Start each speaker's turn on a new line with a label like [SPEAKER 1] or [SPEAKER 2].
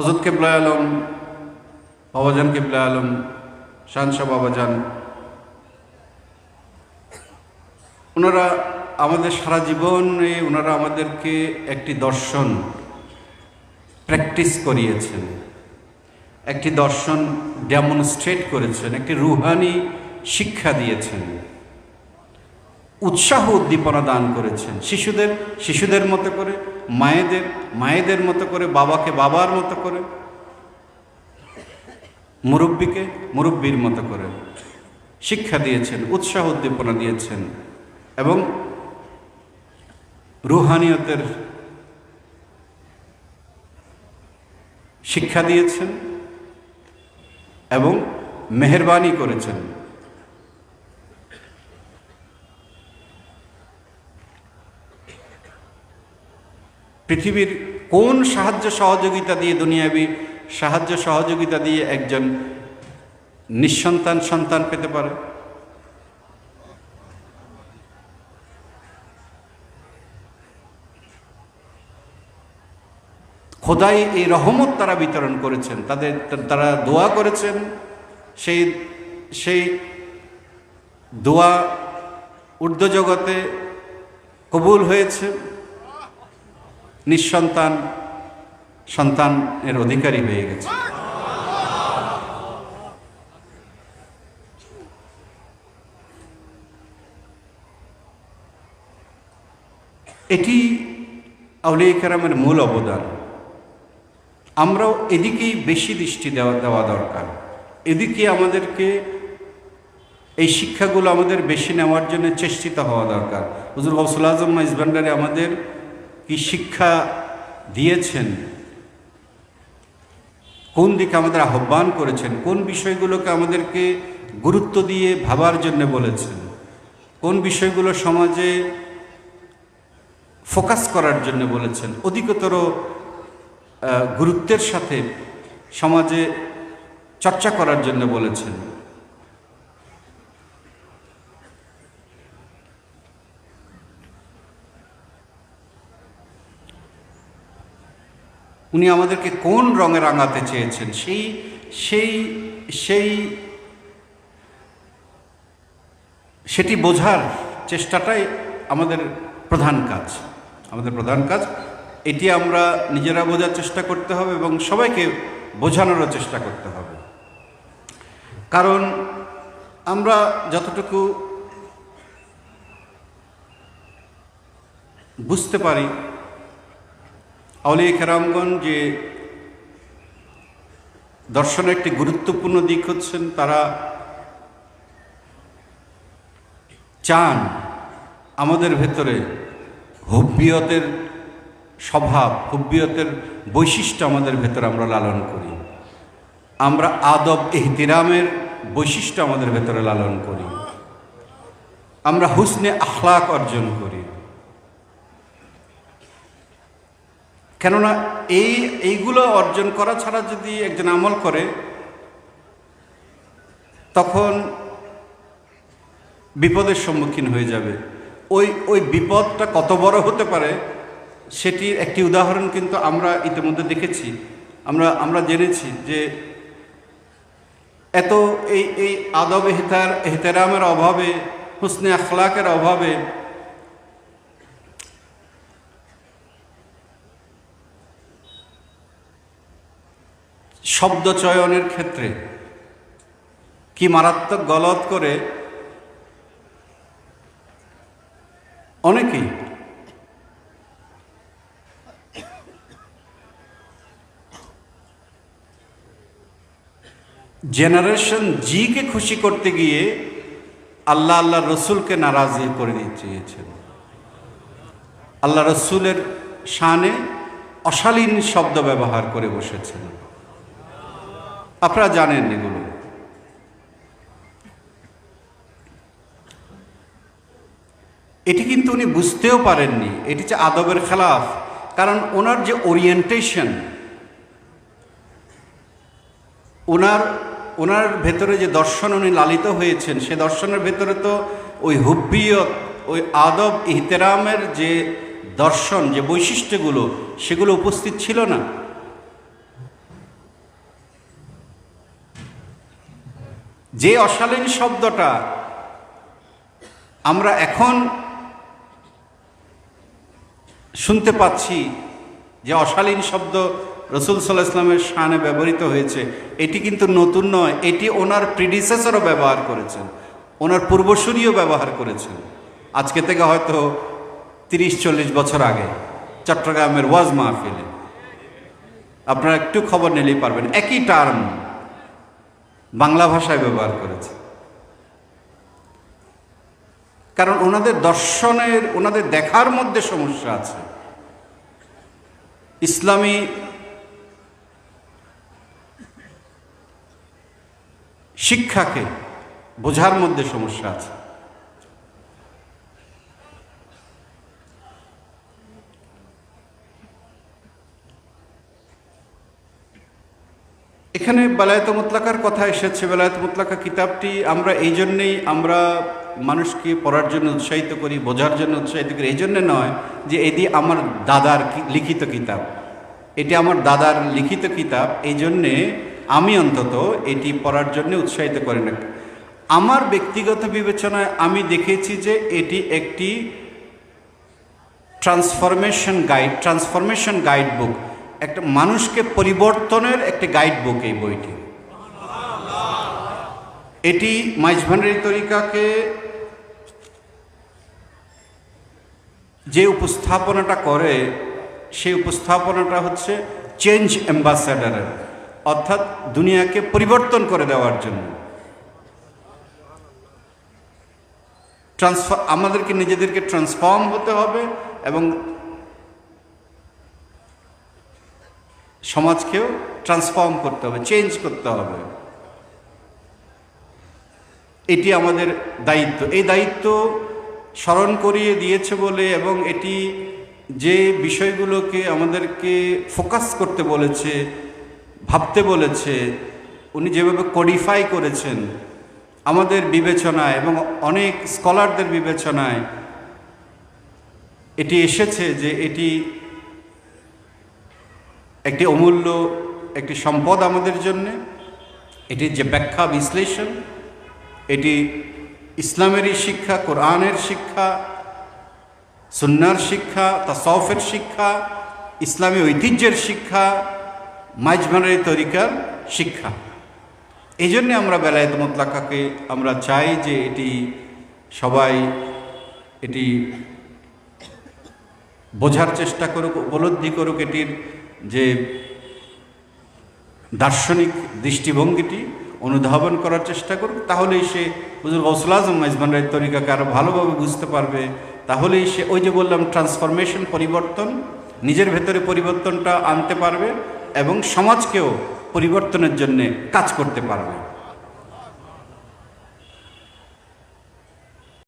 [SPEAKER 1] হজরত কেবলা আলম, বাবাজান কেবলা আলম, শানশাহ বাবাজান, ওনারা আমাদের সারা জীবনে ওনারা আমাদেরকে একটি দর্শন প্র্যাকটিস করিয়েছেন, একটি দর্শন ডেমনস্ট্রেট করেছেন, একটি রুহানি শিক্ষা দিয়েছেন, উৎসাহ উদ্দীপনা দান করেছেন, শিশুদের শিশুদের মতো করে মায়েদের মায়েদের মতো করে, বাবাকে বাবার মতো করে, মুরব্বীকে মুরব্বীর মতো করে শিক্ষা দিয়েছেন, উৎসাহ উদ্দীপনা দিয়েছেন এবং রুহানিয়তের শিক্ষা দিয়েছেন এবং মেহরবানি করেছেন। পৃথিবীর কোন সাহায্য সহযোগিতা দিয়ে দুনিয়াবি সাহায্য সহযোগিতা দিয়ে একজন নিঃসন্তান সন্তান পেতে পারে? খোদাই এই রহমত তারা বিতরণ করেছেন। তাদের, তারা দোয়া করেছেন। সেই সেই দোয়া ঊর্ধ্ব জগতে কবুল হয়েছে। নিঃসন্তান সন্তানের অধিকারী হয়ে গেছে। এটি আউলিয়া কেরামের মূল অবদান। আমরাও এদিকেই বেশি দৃষ্টি দেওয়া দেওয়া দরকার। এদিকে আমাদেরকে এই শিক্ষাগুলো আমাদের বেশি নেওয়ার জন্য চেষ্টিত হওয়া দরকার। হুজুর গৌসুল আজম ইসবান্ডারে আমাদের কি শিক্ষা দিয়েছেন? কোন দিকে আমাদের আহ্বান করেছেন? কোন বিষয়গুলোকে আমাদেরকে গুরুত্ব দিয়ে ভাবার জন্য বলেছেন? কোন বিষয়গুলো সমাজে ফোকাস করার জন্য বলেছেন? অধিকতর গুরুত্বের সাথে সমাজে চর্চা করার জন্য বলেছেন। উনি আমাদেরকে কোন রঙে রাঙাতে চেয়েছেন? সেই সেই সেই, সেটি বোঝার চেষ্টাটাই আমাদের প্রধান কাজ। আমাদের প্রধান কাজ, এটি আমরা নিজেরা বোঝার চেষ্টা করতে হবে এবং সবাইকে বোঝানোরও চেষ্টা করতে হবে। কারণ আমরা যতটুকু বুঝতে পারি আউলিয়া কেরামগণ যে দর্শনের একটি গুরুত্বপূর্ণ দিক হচ্ছেন তারা চান আমাদের ভেতরে হুব্বিয়তের স্বভাব, হুব্বিয়তের বৈশিষ্ট্য আমাদের ভেতরে আমরা লালন করি। আমরা আদব এহতিরামের বৈশিষ্ট্য আমাদের ভেতরে লালন করি। আমরা হুসনে আখলাক অর্জন করি। কেননা এই, এইগুলো অর্জন করা ছাড়া যদি একজন আমল করে, তখন বিপদের সম্মুখীন হয়ে যাবে। ওই ওই বিপদটা কত বড় হতে পারে, সেটির একটি উদাহরণ কিন্তু আমরা ইতিমধ্যে দেখেছি। আমরা আমরা জেনেছি যে এত এই এই আদব এহতার এহতেরামের অভাবে হুসনে আখলাকের অভাবে শব্দ চয়নের ক্ষেত্রে কি মারাত্মক গলত করে অনেকেই জেনারেশন জিকে খুশি করতে গিয়ে আল্লাহ আল্লাহ রসুলকে নারাজ করে দিতে চেয়েছেন। আল্লাহ রসুলের শানে অশালীন শব্দ ব্যবহার করে বসেছেন। আপনারা জানেন এগুলো। এটি কিন্তু উনি বুঝতেও পারেননি, এটি যে আদবের খেলাফ, কারণ ওনার যে ওরিয়েন্টেশন ওনার ওনার ভেতরে যে দর্শন উনি লালিত হয়েছেন, সে দর্শনের ভেতরে তো ওই হুব্বিয়ত, ওই আদব, ইহতেরামের যে দর্শন, যে বৈশিষ্ট্যগুলো, সেগুলো উপস্থিত ছিল না। যে অশালীন শব্দটা আমরা এখন শুনতে পাচ্ছি, যে অশালীন শব্দ রসুল সাল্লাহ ইসলামের শানে ব্যবহৃত হয়েছে, এটি কিন্তু নতুন নয়, এটি ওনার প্রিডিসেসরও ব্যবহার করেছেন, ওনার পূর্বসূরিও ব্যবহার করেছেন। আজকে থেকে হয়তো তিরিশ, চল্লিশ বছর আগে চট্টগ্রামের ওয়াজ মাহফিলে। আপনারা একটু খবর নিলেই পারবেন, একই টার্ম বাংলা ভাষায় ব্যবহার করেছে। কারণ ওনাদের দর্শনের, ওনাদের দেখার মধ্যে সমস্যা আছে। ইসলামী শিক্ষাকে বোঝার মধ্যে সমস্যা আছে। এখানে বেলায়ত মুতলাকার কথা এসেছে। বেলায়ত মুতলাকা কিতাবটি আমরা এই জন্যেই আমরা মানুষকে পড়ার জন্য উৎসাহিত করি, বোঝার জন্য উৎসাহিত করি। এই জন্যে নয় যে এটি আমার দাদার লিখিত কিতাব। এটি আমার দাদার লিখিত কিতাব। এই জন্যে আমি অন্তত এটি পড়ার জন্য উৎসাহিত করি না। আমার ব্যক্তিগত বিবেচনায় আমি দেখেছি যে এটি একটি transformation guide transformation guide book একটা মানুষকে পরিবর্তনের একটি গাইড বুক এই বইটি। এটি মাইজভান্ডারি তরিকাকে যে উপস্থাপনাটা করে, সেই উপস্থাপনাটা হচ্ছে চেঞ্জ অ্যাম্বাসাডারের অর্থাৎ দুনিয়াকে পরিবর্তন করে দেওয়ার জন্য। ট্রান্সফার আমাদেরকে নিজেদেরকে ট্রান্সফর্ম হতে হবে এবং সমাজকেও ট্রান্সফর্ম করতে হবে চেঞ্জ করতে হবে। এটি আমাদের দায়িত্ব। এই দায়িত্ব স্মরণ করিয়ে দিয়েছে বলে এবং এটি যে বিষয়গুলোকে আমাদেরকে ফোকাস করতে বলেছে, ভাবতে বলেছে, উনি যেভাবে কোডিফাই করেছেন আমাদের বিবেচনায় এবং অনেক স্কলারদের বিবেচনায়, এটি এসেছে যে এটি একটি অমূল্য, একটি সম্পদ আমাদের জন্য। এটির যে ব্যাখ্যা, বিশ্লেষণ, এটি ইসলামেরই শিক্ষা, কোরআনের শিক্ষা সুন্নার শিক্ষা তাসফের শিক্ষা, ইসলামী ঐতিহ্যের শিক্ষা, মাইজমানের তরিকার শিক্ষা। এই জন্যে আমরা বেলায়েত মোতলাকাকে আমরা চাই যে এটি সবাই এটি বোঝার চেষ্টা করুক, উপলব্ধি করুক এটির যে দার্শনিক দৃষ্টিভঙ্গিটি অনুধাবন করার চেষ্টা করবে, তাহলেই সে হুজুর গৌসুল আজম মাইজমান রায়ের তরিকাকে আরও ভালোভাবে বুঝতে পারবে। তাহলেই সে ওই যে বললাম ট্রান্সফরমেশন পরিবর্তন, নিজের ভেতরে পরিবর্তনটা আনতে পারবে এবং সমাজকেও পরিবর্তনের জন্যে কাজ করতে পারবে।